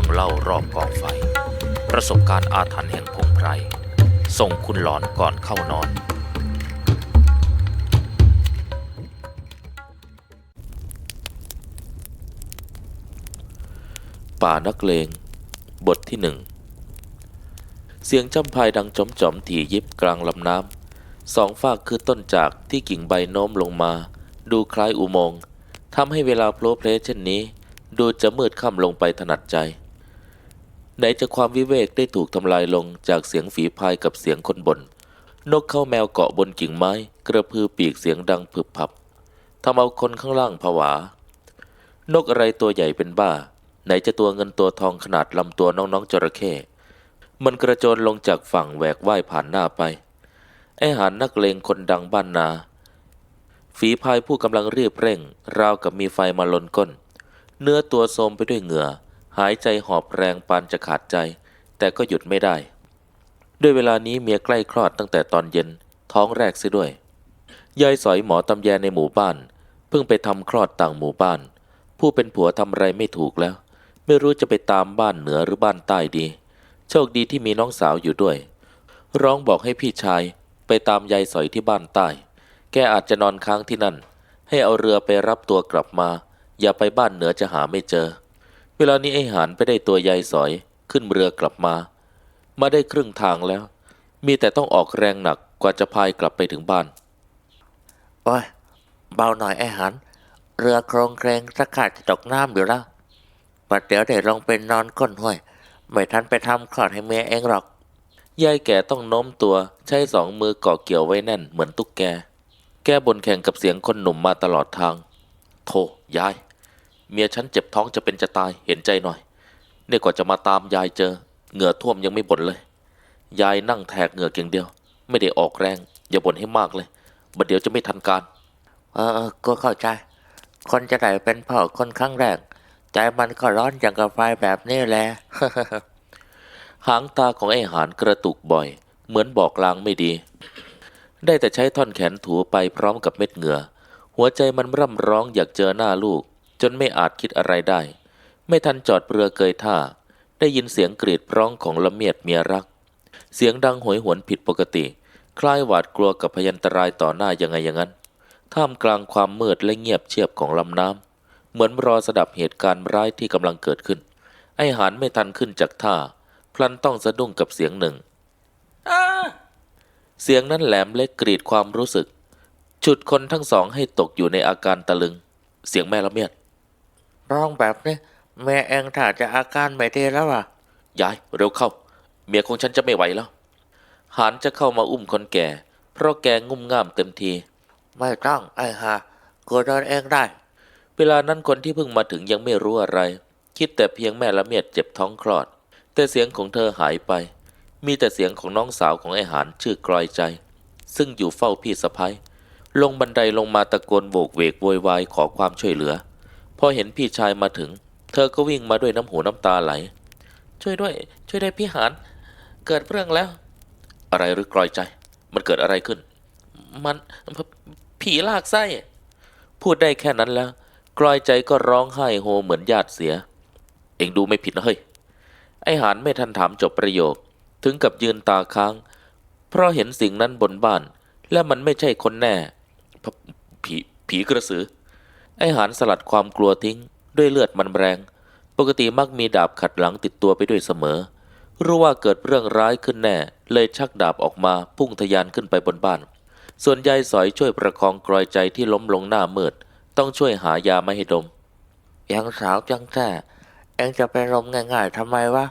รื่องเล่ารอบกองไฟ ประสบการณ์อาถรรพ์แห่งพงไพร ส่งคุณหลอนก่อนเข้านอน ป่านักเลง บทที่หนึ่ง เสียงจำพายดังจอมจอมถี่ยิบกลางลำน้ำสองฝากคือต้นจากที่กิ่งใบโน้มลงมา ดูคล้ายอุโมงค์ทำให้เวลาโพลเพลเช่นนี้ ดูจะมืดค่ำลงไปถนัดใจ ไหนจะความวิเวกได้ถูกทำลายลงจากเสียงฝีพายกับเสียงคนบน่นนกเข้าแมวเกาะบนกิ่งไม้ กระพือปีกเสียงดังผึบพับทำเอาคนข้างล่างผวา นกอะไรตัวใหญ่เป็นบ้า ไหนจะตัวเงินตัวทองขนาดลำตัวน้องๆจระเข้มันกระโจนลงจากฝั่งแหวกว่ายผ่านหน้าไป ไอหานนักเลงคนดังบ้านนา ฝีพายผู้กำลังรีบเร่ง ราวกับมีไฟมาลนก้น เนื้อตัวโทรมไปด้วยเหงื่อ หายใจหอบแรงปานจะขาดใจ แต่ก็หยุดไม่ได้ ด้วยเวลานี้เมียใกล้คลอดตั้งแต่ตอนเย็นท้องแรกเสียด้วย ยายสอยหมอตำแยในหมู่บ้าน เพิ่งไปทำคลอดต่างหมู่บ้าน ผู้เป็นผัวทำอะไรไม่ถูกแล้ว ไม่รู้จะไปตามบ้านเหนือหรือบ้านใต้ดี โชคดีที่มีน้องสาวอยู่ด้วย ร้องบอกให้พี่ชายไปตามยายสอยที่บ้านใต้ แกอาจจะนอนค้างที่นั่น ให้เอาเรือไปรับตัวกลับมา อย่าไปบ้านเหนือจะหาไม่เจอ เวลานี้ไอ้หานไปได้ตัวยายสอยขึ้นเรือกลับมา มาได้ครึ่งทางแล้ว มีแต่ต้องออกแรงหนักกว่าจะพายกลับไปถึงบ้าน โอ้ย เบาหน่อยไอ้หันเรือโครงเครงสักขาดจะตกน้ำอยู่แล้วปัดเดี๋ยวได้ลงไปนอนก้นห้วย ไม่ทันไปทำคลอดให้เมียเองหรอก ยายแก่ต้องโน้มตัวใช้สองมือเกาะเกี่ยวไว้แน่นเหมือนตุ๊กแก แก้บนแข่งกับเสียงคนหนุ่มมาตลอดทางโธ่ยาย เมียฉันเจ็บท้องจะเป็นจะตายเห็นใจหน่อย เนี่ยกว่าจะมาตามยายเจอ เหงื่อท่วมยังไม่บ่นเลย ยายนั่งแทกเหงื่อเก่งเดียว ไม่ได้ออกแรง อย่าบ่นให้มากเลยบัดเดี๋ยวจะไม่ทันการเออเออก็เข้าใจ คนจะได้เป็นพ่อคนครั้งแรก ใจมันก็ร้อนอย่างกับไฟแบบนี้แหละหางตาของไอ้หานกระตุกบ่อย เหมือนบอกลางไม่ดี ได้แต่ใช้ท่อนแขนถูไปพร้อมกับเม็ดเหงื่อ หัวใจมันร่ำร้องอยากเจอหน้าลูก จนไม่อาจคิดอะไรได้ ไม่ทันจอดเรือเกยท่า ได้ยินเสียงกรีดร้องของละเมียดเมียรัก เสียงดังโหยหวนผิดปกติ คล้ายหวาดกลัวกับพยันตรายต่อหน้ายังไงอย่างนั้น ท่ามกลางความมืดและเงียบเชียบของลำน้ำเหมือนรอสดับเหตุการณ์ร้ายที่กำลังเกิดขึ้น ไอ้หานไม่ทันขึ้นจากท่า พลันต้องสะดุ้งกับเสียงหนึ่งเสียงนั้นแหลมเล็กกรีดความรู้สึก ฉุดคนทั้งสองให้ตกอยู่ในอาการตะลึง เสียงแม่ละเมียด ร้องแบบนี้เมียเองถ้าจะอาการไม่ดีแล้วอะยายเร็วเข้า เมียของฉันจะไม่ไหวแล้วหานจะเข้ามาอุ้มคนแก่ เพราะแกงุ่มง่ามเต็มที ไม่ต้องไอ้หากูเดินเองได้ เวลานั้นคนที่เพิ่งมาถึงยังไม่รู้อะไร คิดแต่เพียงแม่ละเมียดเจ็บท้องคลอด แต่เสียงของเธอหายไป มีแต่เสียงของน้องสาวของไอ้หานชื่อกลอยใจ ซึ่งอยู่เฝ้าพี่สะพ้ยลงบันไดลงมาตะโกนโบกเวกโวยวายขอความช่วยเหลือ พอเห็นพี่ชายมาถึง เธอก็วิ่งมาด้วยน้ำหูน้ำตาไหล ช่วยด้วย ช่วยได้พี่หานเกิดเรื่องแล้ว อะไรหรือกลอยใจ มันเกิดอะไรขึ้น มันผีลากไส้ พูดได้แค่นั้นแล้วกลอยใจก็ร้องไห้โฮเหมือนญาติเสีย เองดูไม่ผิดนะเฮ้ย ไอหานไม่ทันถามจบประโยค ถึงกับยืนตาค้าง เพราะเห็นสิ่งนั้นบนบ้าน และมันไม่ใช่คนแน่ ผีผีกระสือ ไอหานสลัดความกลัวทิ้ง ด้วยเลือดมันแรง ปกติมักมีดาบขัดหลังติดตัวไปด้วยเสมอ รู้ว่าเกิดเรื่องร้ายขึ้นแน่ เลยชักดาบออกมาพุ่งทะยานขึ้นไปบนบ้าน ส่วนยายสอยช่วยประคองกลอยใจที่ล้มลงหน้ามืด ต้องช่วยหายามาให้ดม ยังสาวจังแท้เองจะไปลมง่ายๆทำไมวะ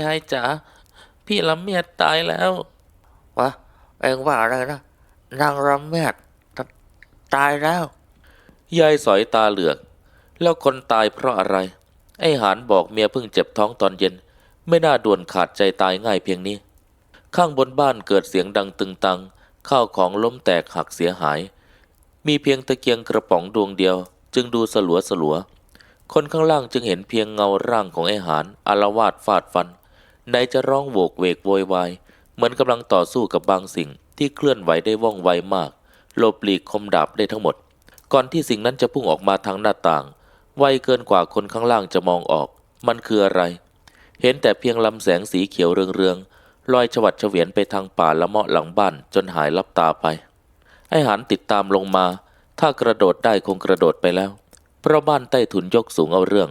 ยายจ๋า พี่ละเมียดตายแล้ว วะ เองว่าอะไรนะ นางรำเมียดตตายแล้ว ยายสอยตาเหลือก แล้วคนตายเพราะอะไร ไอ้หานบอกเมียเพิ่งเจ็บท้องตอนเย็น ไม่น่าด่วนขาดใจตายง่ายเพียงนี้ ข้างบนบ้านเกิดเสียงดังตึงตัง ข้าวของล้มแตกหักเสียหาย มีเพียงตะเกียงกระป๋องดวงเดียว จึงดูสลัวสลัว คนข้างล่างจึงเห็นเพียงเงาร่างของไอ้หานอารวาดฟาดฟันไหนจะร้องโวกเวกโวยวายเหมือนกำลังต่อสู้กับบางสิ่งที่เคลื่อนไหวได้ว่องไวมากหลบหลีกคมดาบได้ทั้งหมด ก่อนที่สิ่งนั้นจะพุ่งออกมาทางหน้าต่าง ไวเกินกว่าคนข้างล่างจะมองออก มันคืออะไร เห็นแต่เพียงลำแสงสีเขียวเรืองๆลอยฉวัดเฉวียนไปทางป่าละเมาะหลังบ้านจนหายลับตาไป ไอหันติดตามลงมา ถ้ากระโดดได้คงกระโดดไปแล้ว เพราะบ้านใต้ถุนยกสูงเอาเรื่อง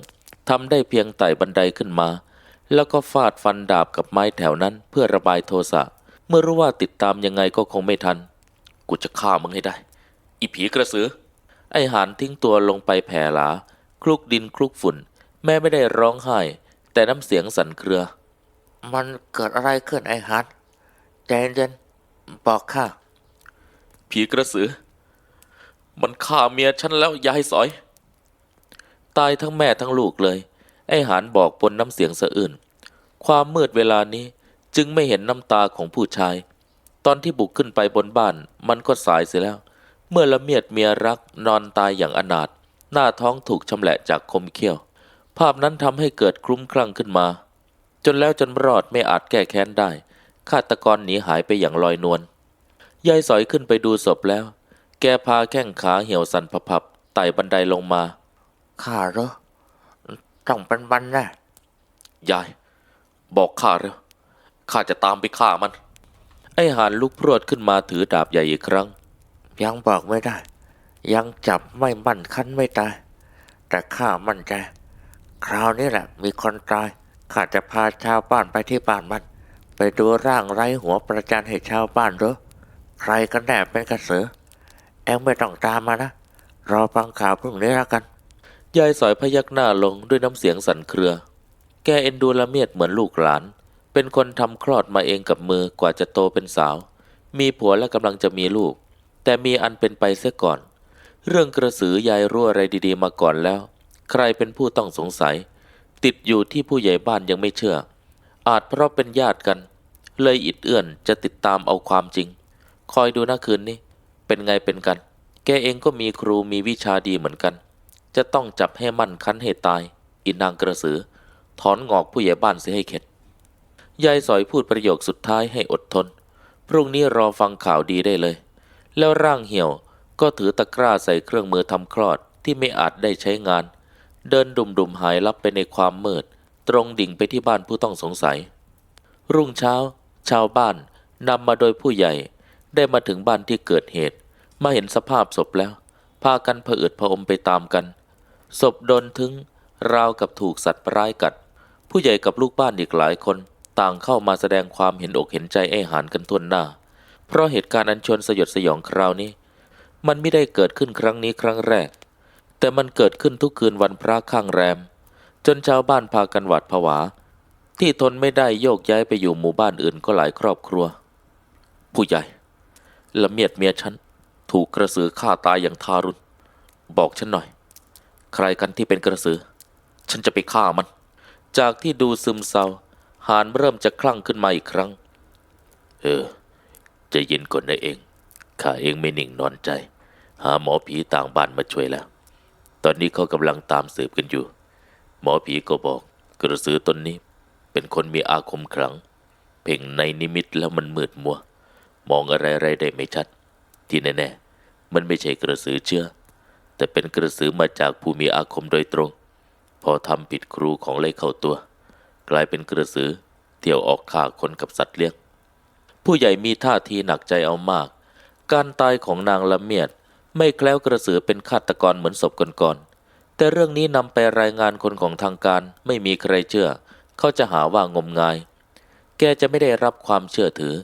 ทำได้เพียงไต่บันไดขึ้นมา แล้วก็ฟาดฟันดาบกับไม้แถวนั้นเพื่อระบายโทสะเมื่อรู้ว่าติดตามยังไงก็คงไม่ทัน กูจะฆ่ามึงให้ได้ อีผีกระสือ ไอ้หานทิ้งตัวลงไปแผ่หลา คลุกดินคลุกฝุ่น แม่ไม่ได้ร้องไห้ แต่น้ำเสียงสั่นเครือ มันเกิดอะไรขึ้นไอ้ฮันใจเย็นๆบอกข้าผีกระสือ มันฆ่าเมียฉันแล้วยายสอย ตายทั้งแม่ทั้งลูกเลย ไอ้หานบอกบนน้ำเสียงสะอื้นความมืดเวลานี้จึงไม่เห็นน้ำตาของผู้ชาย ตอนที่บุกขึ้นไปบนบ้าน มันก็สายเสียแล้ว เมื่อละเมียดเมียรักนอนตายอย่างอนาถหน้าท้องถูกชำแหละจากคมเขี้ยว ภาพนั้นทำให้เกิดคลุ้มคลั่งขึ้นมา จนแล้วจนรอดไม่อาจแก้แค้นได้ ฆาตกรหนีหายไปอย่างลอยนวลยายสอยขึ้นไปดูศพแล้ว แกพาแข้งขาเหี่ยวสันพับๆไต่บันไดลงมาข้าเหรอต้องเป็นมันแน่ยาย บอกข้าเร็วข้าจะตามไปฆ่ามัน ไอ้หานลุกพรวดขึ้นมาถือดาบใหญ่อีกครั้ง ยังบอกไม่ได้ ยังจับไม่มั่นคันไม่ตาย แต่ข้ามั่นใจ คราวนี้แหละ มีคนตายข้าจะพาชาวบ้านไปที่บ้านมัน ไปดูร่างไร้หัวประจานให้ชาวบ้านรู้ใครกันแน่เป็นกระสือเอ็งไม่ต้องตามมานะ รอฟังข่าวพรุ่งนี้แล้วกัน ยายสอยพยักหน้าลงด้วยน้ำเสียงสั่นเครือ แกเอ็นดูละเมียดเหมือนลูกหลาน เป็นคนทำคลอดมาเองกับมือกว่าจะโตเป็นสาว มีผัวและกำลังจะมีลูก แต่มีอันเป็นไปเสียก่อน เรื่องกระสือยายรู้อะไรดีๆมาก่อนแล้ว ใครเป็นผู้ต้องสงสัย ติดอยู่ที่ผู้ใหญ่บ้านยังไม่เชื่อ อาจเพราะเป็นญาติกัน เลยอิดเอื้อนจะติดตามเอาความจริง คอยดูนะคืนนี้ เป็นไงเป็นกัน แกเองก็มีครูมีวิชาดีเหมือนกัน จะต้องจับให้มั่นคันให้ตาย อินนางกระสือ ถอนงอกผู้ใหญ่บ้านเสียให้เข็ดยายสอยพูดประโยคสุดท้ายให้อดทน พรุ่งนี้รอฟังข่าวดีได้เลย แล้วร่างเหี่ยวก็ถือตะกร้าใส่เครื่องมือทำคลอดที่ไม่อาจได้ใช้งาน เดินดุมๆหายลับไปในความมืด ตรงดิ่งไปที่บ้านผู้ต้องสงสัย รุ่งเช้า ชาวบ้านนำมาโดยผู้ใหญ่ ได้มาถึงบ้านที่เกิดเหตุ มาเห็นสภาพศพแล้ว พากันผะอืดผอมไปตามกัน ศพโดนถึง ราวกับถูกสัตว์ร้ายกัด ผู้ใหญ่กับลูกบ้านอีกหลายคน ต่างเข้ามาแสดงความเห็นอกเห็นใจไอ้หานกันทั่วหน้า เพราะเหตุการณ์อันชวนสยดสยองคราวนี้ มันไม่ได้เกิดขึ้นครั้งนี้ครั้งแรก แต่มันเกิดขึ้นทุกคืนวันพระข้างแรม จนชาวบ้านพากันหวาดผวา ที่ทนไม่ได้โยกย้ายไปอยู่หมู่บ้านอื่นก็หลายครอบครัว ผู้ใหญ่ละเมียดเมียฉันถูกกระสือฆ่าตายอย่างทารุณบอกฉันหน่อย ใครกันที่เป็นกระสือ ฉันจะไปฆ่ามัน จากที่ดูซึมเศร้าหานเริ่มจะคลั่งขึ้นมาอีกครั้ง เออ ใจะเย็นก่อนนะเอง ข้าเองไม่นิ่งนอนใจ หาหมอผีต่างบ้านมาช่วยแล้ว ตอนนี้เขากำลังตามสืบกันอยู่ หมอผีก็บอก กระสือตนนี้ เป็นคนมีอาคมขลัง เพ่งในนิมิตแล้วมันมืดมัว มองอะไรๆได้ไม่ชัด ที่แน่ๆมันไม่ใช่กระสือเชื่อ แต่เป็นกระสือมาจากผู้มีอาคมโดยตรง พอทำผิดครูของเล่เข้าตัว กลายเป็นกระสือเที่ยวออกฆ่าคนกับสัตว์เลี้ยง ผู้ใหญ่มีท่าทีหนักใจเอามาก การตายของนางละเมียด ไม่แคล้วกระสือเป็นฆาตกรเหมือนศพก่อนๆแต่เรื่องนี้นำไปรายงานคนของทางการไม่มีใครเชื่อ เขาจะหาว่างมงาย แกจะไม่ได้รับความเชื่อถือ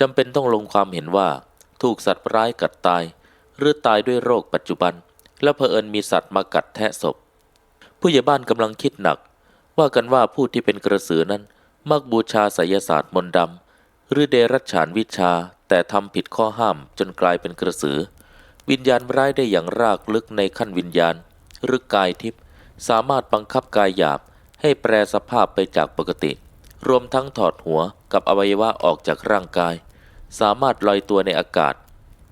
จำเป็นต้องลงความเห็นว่า ถูกสัตว์ร้ายกัดตาย หรือตายด้วยโรคปัจจุบัน แล้วเอิญมีสัตว์มากัดแทะศพ ผู้ใหญ่บ้านกำลังคิดหนัก ว่ากันว่าผู้ที่เป็นกระสือนั้น มักบูชาไสยศาสตร์มนต์ดำ หรือเดรัจฉานวิชาแต่ทำผิดข้อห้ามจนกลายเป็นกระสือ วิญญาณร้ายได้อย่างรากลึกในขั้นวิญญาณ หรือกายทิพย์สามารถบังคับกายหยาบให้แปรสภาพไปจากปกติ รวมทั้งถอดหัวกับอวัยวะออกจากร่างกาย สามารถลอยตัวในอากาศ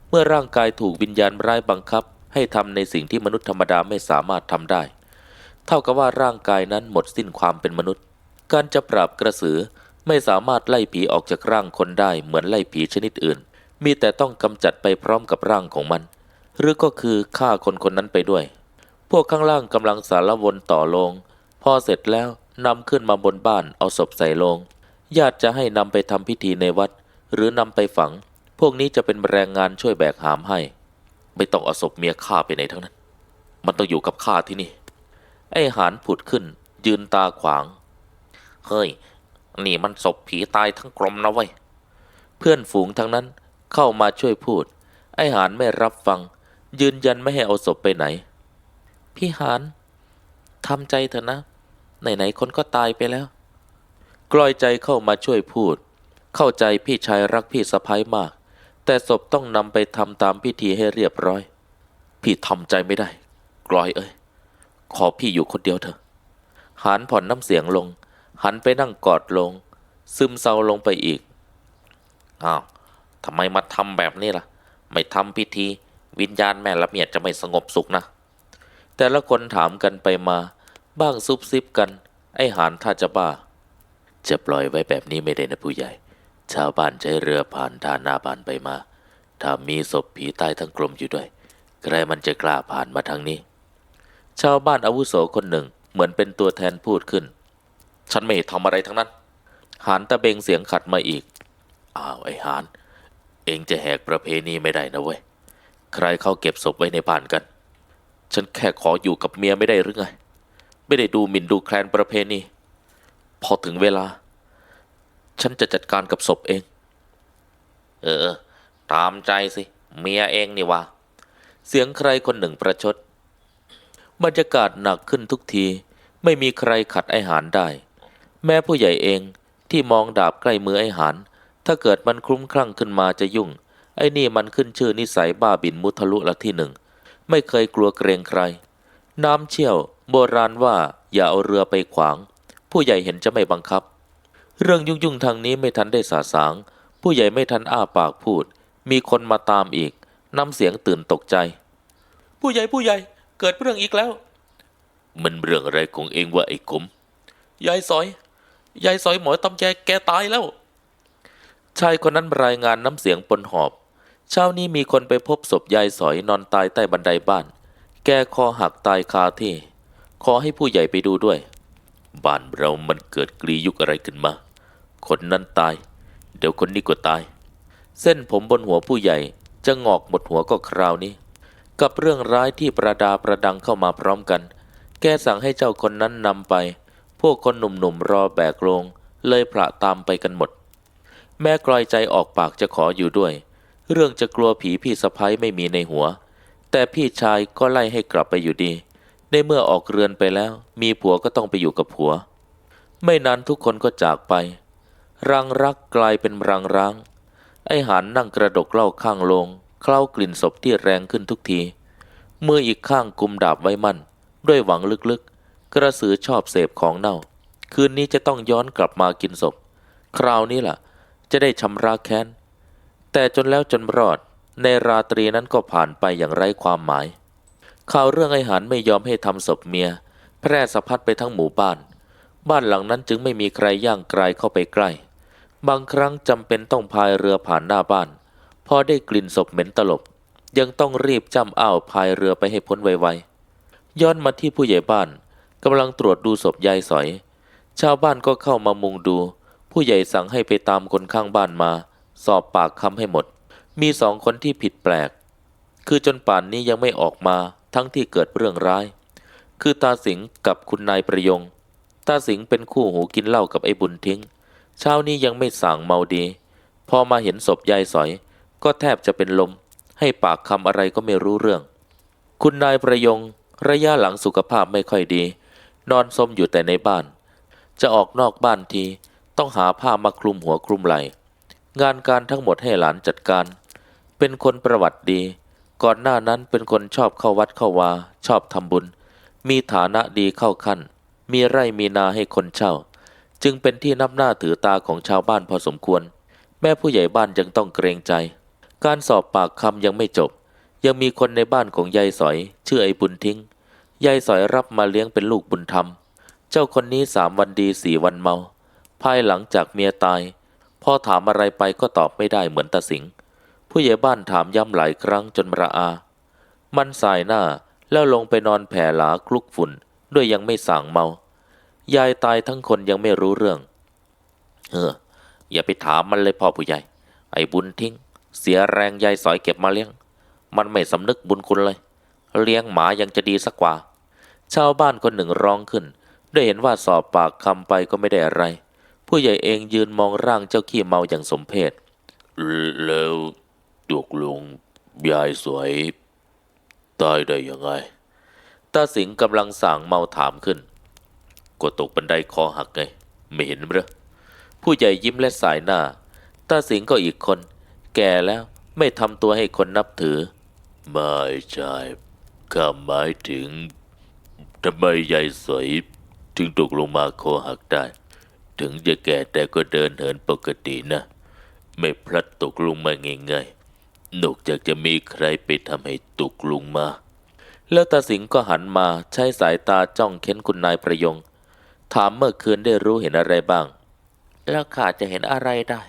เมื่อร่างกายถูกวิญญาณร้ายบังคับ ให้ทำในสิ่งที่มนุษย์ธรรมดาไม่สามารถทำได้ เท่ากับว่าร่างกายนั้นหมดสิ้นความเป็นมนุษย์ การจะปราบกระสือ ไม่สามารถไล่ผีออกจากร่างคนได้เหมือนไล่ผีชนิดอื่น มีแต่ต้องกำจัดไปพร้อมกับร่างของมัน หรือก็คือฆ่าคนคนนั้นไปด้วย พวกข้างล่างกำลังสารวนต่อลง พอเสร็จแล้วนำขึ้นมาบนบ้านเอาศพใส่ลง ญาติจะให้นำไปทำพิธีในวัด หรือนำไปฝัง พวกนี้จะเป็นแรงงานช่วยแบกหามให้ ไม่ต้องเอาศพเมียข้าไปไหนทั้งนั้น มันต้องอยู่กับข้าที่นี่ ไอ้หานผุดขึ้น ยืนตาขวาง เฮ้ย นี่มันศพผีตายทั้งกลมนะเว้ย เพื่อนฝูงทั้งนั้นเข้ามาช่วยพูด ไอ้หานไม่รับฟัง ยืนยันไม่ให้เอาศพไปไหน พี่หานทำใจเถอะนะ ไหนๆคนก็ตายไปแล้ว กลอยใจเข้ามาช่วยพูด เข้าใจพี่ชายรักพี่สะพ้ายมาก แต่ศพต้องนำไปทำตามพิธีให้เรียบร้อย พี่ทำใจไม่ได้ กลอยเอ้ย ขอพี่อยู่คนเดียวเถอะหานผ่อนน้ำเสียงลง หันไปนั่งกอดลง ซึมเศร้าลงไปอีก อ้าวทำไมมาทำแบบนี้ล่ะ ไม่ทำพิธี วิญญาณแม่ละเมียดจะไม่สงบสุขนะ แต่ละคนถามกันไปมา บ้างซุบซิบกัน ไอ้หานถ้าจะบ้า จะปล่อยไว้แบบนี้ไม่ได้นะผู้ใหญ่ ชาวบ้านใช้เรือผ่านทานหนาบานไปมา ถ้ามีศพผีตายทั้งกลมอยู่ด้วย ใครมันจะกล้าผ่านมาทางนี้ ชาวบ้านอาวุโสคนหนึ่งเหมือนเป็นตัวแทนพูดขึ้น ฉันไม่ทำอะไรทั้งนั้น หานตะเบงเสียงขัดมาอีก อ้าวไอ้หาน เองจะแหกประเพณีไม่ได้นะเว้ย ใครเข้าเก็บศพไว้ในบ้านกัน ฉันแค่ขออยู่กับเมียไม่ได้หรือไง ไม่ได้ดูหมิ่นดูแคลนประเพณี พอถึงเวลา ฉันจะจัดการกับศพเอง เออ ตามใจสิ เมียเองนี่วะ เสียงใครคนหนึ่งประชด บรรยากาศหนักขึ้นทุกทีไม่มีใครขัดไอหานได้ แม้ผู้ใหญ่เองที่มองดาบใกล้มือไอหานถ้าเกิดมันคลุ้มคลั่งขึ้นมาจะยุ่ง ไอ้นี่มันขึ้นชื่อนิสัยบ้าบินมุทะลุละที่หนึ่ง ไม่เคยกลัวเกรงใคร น้ำเชี่ยว โบราณว่าอย่าเอาเรือไปขวาง ผู้ใหญ่เห็นจะไม่บังคับ เรื่องยุ่งยุ่งๆทางนี้ไม่ทันได้สาสาง ผู้ใหญ่ไม่ทันอ้าปากพูด มีคนมาตามอีกน้ำเสียงตื่นตกใจ ผู้ใหญ่ผู้ใหญ่เกิดเรื่องอีกแล้ว มันเรื่องอะไรของเองวะไอ้กุมยายสอย ยายสอยหมอยตำแจแกตายแล้ว ชายคนนั้นรายงานน้ำเสียงปนหอบ เช้านี้มีคนไปพบศพยายสอยนอนตายใต้บันไดบ้าน แกคอหักตายคาที่ ขอให้ผู้ใหญ่ไปดูด้วย บ้านเรามันเกิดกรียุคอะไรขึ้นมา คนนั้นตาย เดี๋ยวคนนี้ก็ตาย เส้นผมบนหัวผู้ใหญ่จะงอกหมดหัวก็คราวนี้ กับเรื่องร้ายที่ประดาประดังเข้ามาพร้อมกัน แกสั่งให้เจ้าคนนั้นนำไป พวกคนหนุ่มๆรอแบกลง เลยพระตามไปกันหมด แม่กลอยใจออกปากจะขออยู่ด้วย เรื่องจะกลัวผีพี่สะพ้ยไม่มีในหัว แต่พี่ชายก็ไล่ให้กลับไปอยู่ดี ในเมื่อออกเรือนไปแล้ว มีผัวก็ต้องไปอยู่กับผัว ไม่นานทุกคนก็จากไป รังรักกลายเป็นรังร้าง ไอหานนั่งกระดกเหล้าข้างลง เคล้ากลิ่นศพที่แรงขึ้นทุกทีมืออีกข้างกุมดาบไว้มั่น ด้วยหวังลึก กระสือชอบเสพของเน่า คืนนี้จะต้องย้อนกลับมากินศพ คราวนี้ล่ะ จะได้ชำระแค้น แต่จนแล้วจนรอด ในราตรีนั้นก็ผ่านไปอย่างไร้ความหมาย ข่าวเรื่องไอหานไม่ยอมให้ทำศพเมีย แพร่สะพัดไปทั้งหมู่บ้าน บ้านหลังนั้นจึงไม่มีใครย่างไกลเข้าไปใกล้ บางครั้งจำเป็นต้องพายเรือผ่านหน้าบ้าน พอได้กลิ่นศพเหม็นตลบ ยังต้องรีบจำอ้าวพายเรือไปให้พ้นไวๆย้อนมาที่ผู้ใหญ่บ้าน กำลังตรวจดูศพยายสอย ชาวบ้านก็เข้ามามุงดู ผู้ใหญ่สั่งให้ไปตามคนข้างบ้านมา สอบปากคำให้หมด มีสองคนที่ผิดแปลก คือจนป่านนี้ยังไม่ออกมาทั้งที่เกิดเรื่องร้าย คือตาสิงห์กับคุณนายประยง ตาสิงห์เป็นคู่หูกินเหล้ากับไอ้บุญทิ้ง เช้านี้ยังไม่สั่งเมาดี พอมาเห็นศพยายสอย ก็แทบจะเป็นลม ให้ปากคำอะไรก็ไม่รู้เรื่อง คุณนายประยงระยะหลังสุขภาพไม่ค่อยดี นอนสมอยู่แต่ในบ้าน จะออกนอกบ้านทีต้องหาผ้ามาคลุมหัวคลุมไหล่งานการทั้งหมดให้หลานจัดการ เป็นคนประวัติดี ก่อนหน้านั้นเป็นคนชอบเข้าวัดเข้าวา ชอบทำบุญ มีฐานะดีเข้าขั้น มีไร่มีนาให้คนเช่า จึงเป็นที่นับหน้าถือตาของชาวบ้านพอสมควร แม่ผู้ใหญ่บ้านยังต้องเกรงใจ การสอบปากคำยังไม่จบ ยังมีคนในบ้านของยายสอย ชื่อไอ้บุญทิ้ง ยายสอยรับมาเลี้ยงเป็นลูกบุญธรรม เจ้าคนนี้สามวันดีสี่วันเมา ภายหลังจากเมียตาย พ่อถามอะไรไปก็ตอบไม่ได้เหมือนตาสิง ผู้ใหญ่บ้านถามย้ำหลายครั้งจนระอา มันสายหน้าแล้วลงไปนอนแผ่หลาคลุกฝุ่น ด้วยยังไม่สั่งเมา ยายตายทั้งคนยังไม่รู้เรื่อง เออ อย่าไปถามมันเลยพ่อผู้ใหญ่ ไอ้บุญทิ้ง เสียแรงยายสอยเก็บมาเลี้ยง มันไม่สำนึกบุญคุณเลย เลี้ยงหมายังจะดีสักกว่า ชาวบ้านคนหนึ่งร้องขึ้นได้เห็นว่าสอบปากคำไปก็ไม่ได้อะไร ผู้ใหญ่เองยืนมองร่างเจ้าขี้เมาอย่างสมเพชแล้วตกลงยายสวยตายได้ยังไง ตาสิงกำลังสั่งเมาถามขึ้นก็ตกบันไดคอหักไง ไม่เห็นหรือผู้ใหญ่ยิ้มและสายหน้า ตาสิงก็อีกคน แก่แล้วไม่ทำตัวให้คนนับถือ ไม่ใช่ข้าหมายถึง ทำไมยายสวยถึงตกลงมาคอหักได้ ถึงจะแก่แต่ก็เดินเหินปกตินะ ไม่พลัดตกลงมาง่ายๆนอกจากจะมีใครไปทำให้ตกลงมา แล้วตาสิงห์ก็หันมาใช้สายตาจ้องเค้นคุณนายประยง ถามเมื่อคืนได้รู้เห็นอะไรบ้าง แล้วข้าจะเห็นอะไรได้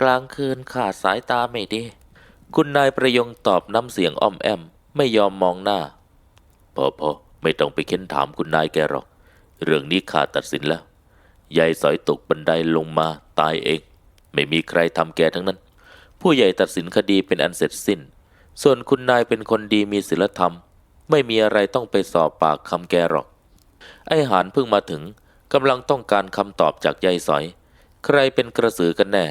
กลางคืนข้าสายตาไม่ดี คุณนายประยงตอบน้ำเสียงอ้อมแอม ไม่ยอมมองหน้า พอพอ ไม่ต้องไปเค้นถามคุณนายแกหรอก เรื่องนี้ข้าตัดสินแล้ว ยายสอยตกบันไดลงมาตายเอง ไม่มีใครทำแกทั้งนั้น ผู้ใหญ่ตัดสินคดีเป็นอันเสร็จสิ้น ส่วนคุณนายเป็นคนดีมีศีลธรรม ไม่มีอะไรต้องไปสอบปากคำแกหรอก ไอหานเพิ่งมาถึงกำลังต้องการคำตอบจากยายสอย ใครเป็นกระสือกันแน่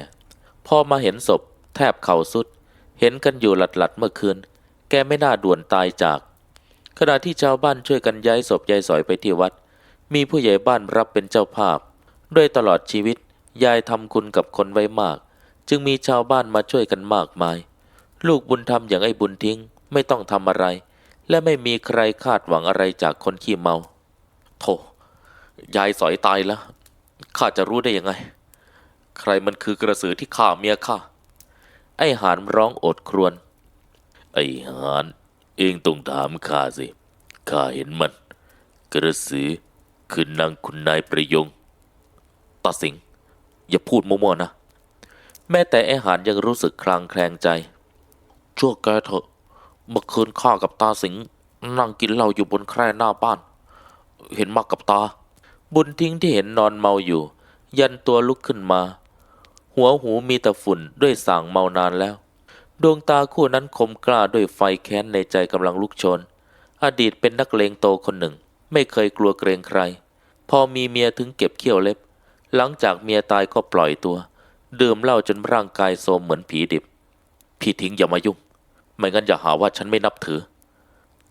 พอมาเห็นศพ แทบเข่าสุด เห็นกันอยู่หลัดๆเมื่อคืน แกไม่น่าด่วนตายจาก ขณะที่ชาวบ้านช่วยกันย้ายศพยายสอยไปที่วัด มีผู้ใหญ่บ้านรับเป็นเจ้าภาพ ด้วยตลอดชีวิต ยายทำคุณกับคนไว้มาก จึงมีชาวบ้านมาช่วยกันมากมาย ลูกบุญธรรมอย่างไอ้บุญทิ้งไม่ต้องทำอะไร และไม่มีใครคาดหวังอะไรจากคนขี้เมาโธ่ยายสอยตายแล้วข้าจะรู้ได้ยังไง ใครมันคือกระสือที่ฆ่าเมียข้าไอ้หานร้องโอดครวญไอ้หาน เองต้องถามข้าสิ ข้าเห็นมัน กระสือคือนางคุณนายประยงตาสิง อย่าพูดมั่วๆนะ แม้แต่ไอหานยังรู้สึกคลางแคลงใจ ชั่วแกเถอะ เมื่อคืนข้ากับตาสิง นั่งกินเหล้าอยู่บนแคร่หน้าบ้าน เห็นมากับตา บุญทิ้งที่เห็นนอนเมาอยู่ ยันตัวลุกขึ้นมา หัวหูมีแต่ฝุ่นด้วยสางเมานานแล้ว ดวงตาคู่นั้นคมกล้าด้วยไฟแค้นในใจกำลังลุกชน อดีตเป็นนักเลงโตคนหนึ่ง ไม่เคยกลัวเกรงใคร พอมีเมียถึงเก็บเขี้ยวเล็บ หลังจากเมียตายก็ปล่อยตัว ดื่มเหล้าจนร่างกายโทรมเหมือนผีดิบ พี่ทิ้งอย่ามายุ่ง ไม่งั้นอย่าหาว่าฉันไม่นับถือ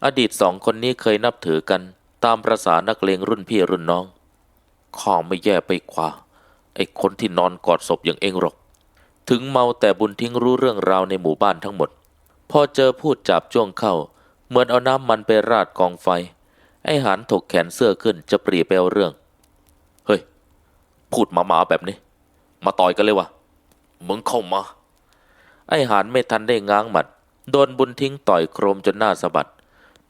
อดีตสองคนนี้เคยนับถือกัน ตามประษานักเลงรุ่นพี่รุ่นน้องข้าไม่แย่ไปกว่าไอ้คนที่นอนกอดศพอย่างเองหรอก ถึงเมาแต่บุญทิ้งรู้เรื่องราวในหมู่บ้านทั้งหมด พอเจอพูดจับจ้วงเข้า เหมือนเอาน้ำมันไปราดกองไฟ ไอ้หานถกแขนเสื้อขึ้นจะปรีไปเอาเรื่อง เฮ้ย พูดหมาๆแบบนี้ มาต่อยกันเลยวะมึงเข้ามา ไอ้หานไม่ทันได้ง้างหมัด โดนบุญทิ้งต่อยโครมจนหน้าสะบัด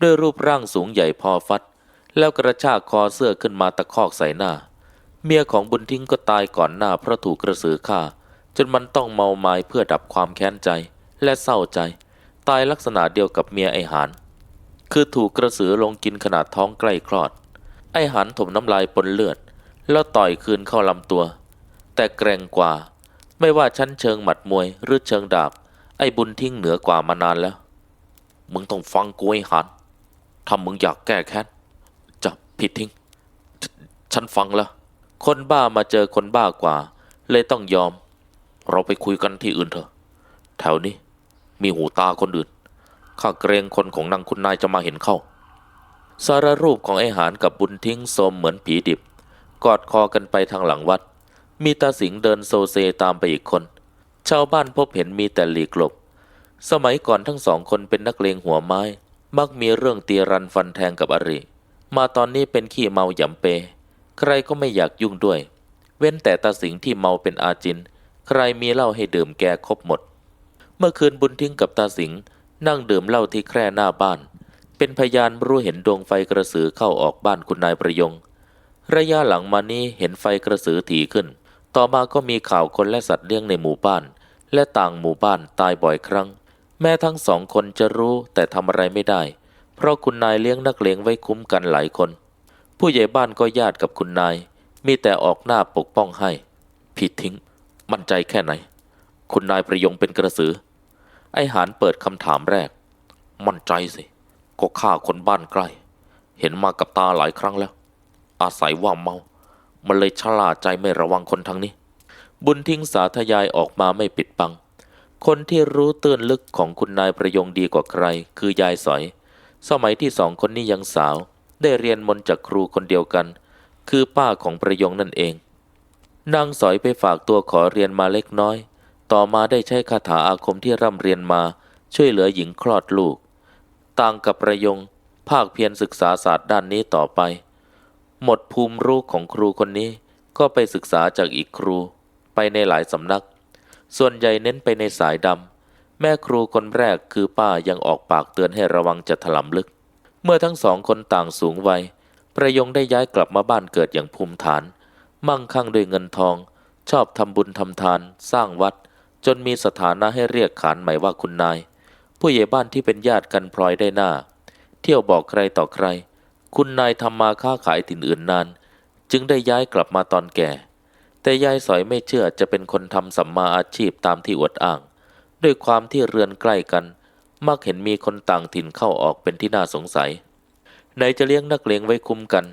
ด้วยรูปร่างสูงใหญ่พอฟัด แล้วกระชากคอเสื้อขึ้นมาตะคอกใส่หน้า เมียของบุญทิ้งก็ตายก่อนหน้าเพราะถูกกระสือฆ่า จนมันต้องเมาไม้เพื่อดับความแค้นใจและเศร้าใจ ตายลักษณะเดียวกับเมียไอหานคือถูกกระสือลงกินขนาดท้องใกล้คลอด ไอหานถมน้ำลายปนเลือด แล้วต่อยคืนเข้าลำตัว แต่แกร่งกว่า ไม่ว่าชั้นเชิงหมัดมวยหรือเชิงดาบ ไอบุญทิ้งเหนือกว่ามานานแล้ว มึงต้องฟังกูไอหานถ้ามึงอยากแก้แค้นจะผิดทิ้งฉันฟังแล้ว คนบ้ามาเจอคนบ้ากว่า เลยต้องยอม เราไปคุยกันที่อื่นเถอะ แถวนี้มีหูตาคนอื่น ข้าเกรงคนของนางคุณนายจะมาเห็นเข้า สารรูปของไอหานกับบุญทิ้งสมเหมือนผีดิบ กอดคอกันไปทางหลังวัด มีตาสิงเดินโซเซตามไปอีกคน ชาวบ้านพบเห็นมีแต่หลีกหลบ สมัยก่อนทั้งสองคนเป็นนักเลงหัวไม้ มักมีเรื่องตีรันฟันแทงกับอริ มาตอนนี้เป็นขี้เมาหยำเป ใครก็ไม่อยากยุ่งด้วย เว้นแต่ตาสิงที่เมาเป็นอาจิน ใครมีเหล้าให้ดื่มแกครบหมด เมื่อคืนบุญทิ้งกับตาสิงห์นั่งดื่มเหล้าที่แคร่หน้าบ้าน เป็นพยานรู้เห็นดวงไฟกระสือเข้าออกบ้านคุณนายประยง ระยะหลังมานี้เห็นไฟกระสือถี่ขึ้น ต่อมาก็มีข่าวคนและสัตว์เลี้ยงในหมู่บ้าน และต่างหมู่บ้านตายบ่อยครั้ง แม้ทั้งสองคนจะรู้แต่ทำอะไรไม่ได้ เพราะคุณนายเลี้ยงนักเลงไว้คุ้มกันหลายคน ผู้ใหญ่บ้านก็ญาติกับคุณนาย มีแต่ออกหน้าปกป้องให้ ผิดทิ้ง มั่นใจแค่ไหน คุณนายประยงเป็นกระสือ ไอหานเปิดคำถามแรก มั่นใจสิ ก็ฆ่าคนบ้านใกล้ เห็นมากับตาหลายครั้งแล้ว อาศัยว่าเมา มันเลยชล่าใจไม่ระวังคนทางนี้ บุญทิ้งสาธยายออกมาไม่ปิดบัง คนที่รู้ตื้นลึกของคุณนายประยงดีกว่าใคร คือยายสอย สมัยที่สองคนนี้ยังสาว ได้เรียนมนจากครูคนเดียวกัน คือป้าของประยงนั่นเอง นางสอยไปฝากตัวขอเรียนมาเล็กน้อย ต่อมาได้ใช้คาถาอาคมที่ร่ำเรียนมา ช่วยเหลือหญิงคลอดลูก ต่างกับประยง ภาคเพียรศึกษาศาสตร์ด้านนี้ต่อไป หมดภูมิรู้ของครูคนนี้ก็ไปศึกษาจากอีกครูไปในหลายสำนัก ส่วนใหญ่เน้นไปในสายดำ แม่ครูคนแรกคือป้ายังออกปากเตือนให้ระวังจะถลำลึก เมื่อทั้งสองคนต่างสูงวัย ประยงได้ย้ายกลับมาบ้านเกิดอย่างภูมิฐาน มั่งคั่งด้วยเงินทอง ชอบทำบุญทำทาน สร้างวัด จนมีสถานะให้เรียกขานใหม่ว่าคุณนาย ผู้ใหญ่บ้านที่เป็นญาติกันพลอยได้หน้า เที่ยวบอกใครต่อใคร คุณนายทำมาค้าขายถิ่นอื่นนาน จึงได้ย้ายกลับมาตอนแก่ แต่ยายสอยไม่เชื่อจะเป็นคนทำสัมมาอาชีพตามที่อวดอ้าง ด้วยความที่เรือนใกล้กัน มักเห็นมีคนต่างถิ่นเข้าออกเป็นที่น่าสงสัยไหนจะเลี้ยงนักเลงไว้คุ้มกัน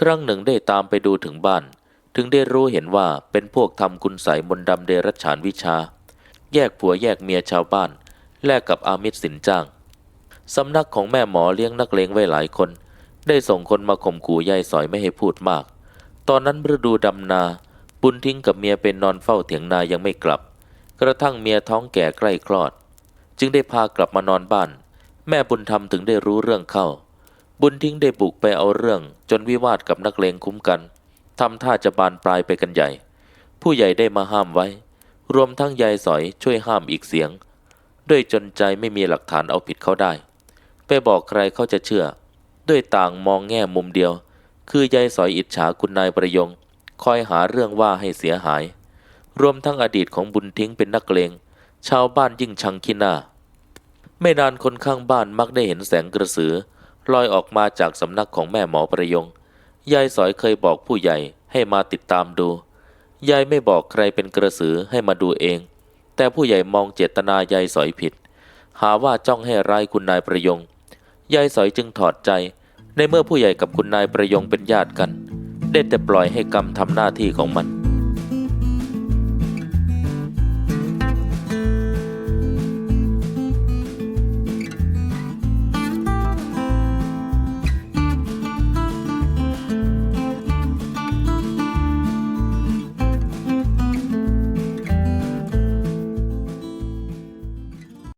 ครั้งหนึ่งได้ตามไปดูถึงบ้าน ถึงได้รู้เห็นว่าเป็นพวกทำคุณใสยมนดำเดรัจฉานวิชา แยกผัวแยกเมียชาวบ้าน แลกกับอามิตรสินจ้าง สำนักของแม่หมอเลี้ยงนักเลงไว้หลายคน ได้ส่งคนมาข่มขู่ยายสอยไม่ให้พูดมาก ตอนนั้นฤดูดำนา บุญทิ้งกับเมียเป็นนอนเฝ้าเถียงนายังไม่กลับ กระทั่งเมียท้องแก่ใกล้คลอด จึงได้พากลับมานอนบ้าน แม่บุญธรรมถึงได้รู้เรื่องเข้า บุญทิ้งได้บุกไปเอาเรื่อง จนวิวาทกับนักเลงคุ้มกัน ทำท่าจะบานปลายไปกันใหญ่ ผู้ใหญ่ได้มาห้ามไว้ รวมทั้งยายสอยช่วยห้ามอีกเสียง ด้วยจนใจไม่มีหลักฐานเอาผิดเขาได้ ไปบอกใครเขาจะเชื่อ ด้วยต่างมองแง่มุมเดียว คือยายสอยอิจฉาคุณนายประยง คอยหาเรื่องว่าให้เสียหาย รวมทั้งอดีตของบุญทิ้งเป็นนักเลงชาวบ้านยิ่งชังขี้หน้า ไม่นานคนข้างบ้านมักได้เห็นแสงกระสือลอยออกมาจากสำนักของแม่หมอประยง ยายสอยเคยบอกผู้ใหญ่ให้มาติดตามดู ยายไม่บอกใครเป็นกระสือให้มาดูเอง แต่ผู้ใหญ่มองเจตนายายสอยผิด หาว่าจ้องให้ร้ายคุณนายประยง ยายสอยจึงถอดใจ ในเมื่อผู้ใหญ่กับคุณนายประยงเป็นญาติกัน ได้แต่ปล่อยให้กรรมทำหน้าที่ของมัน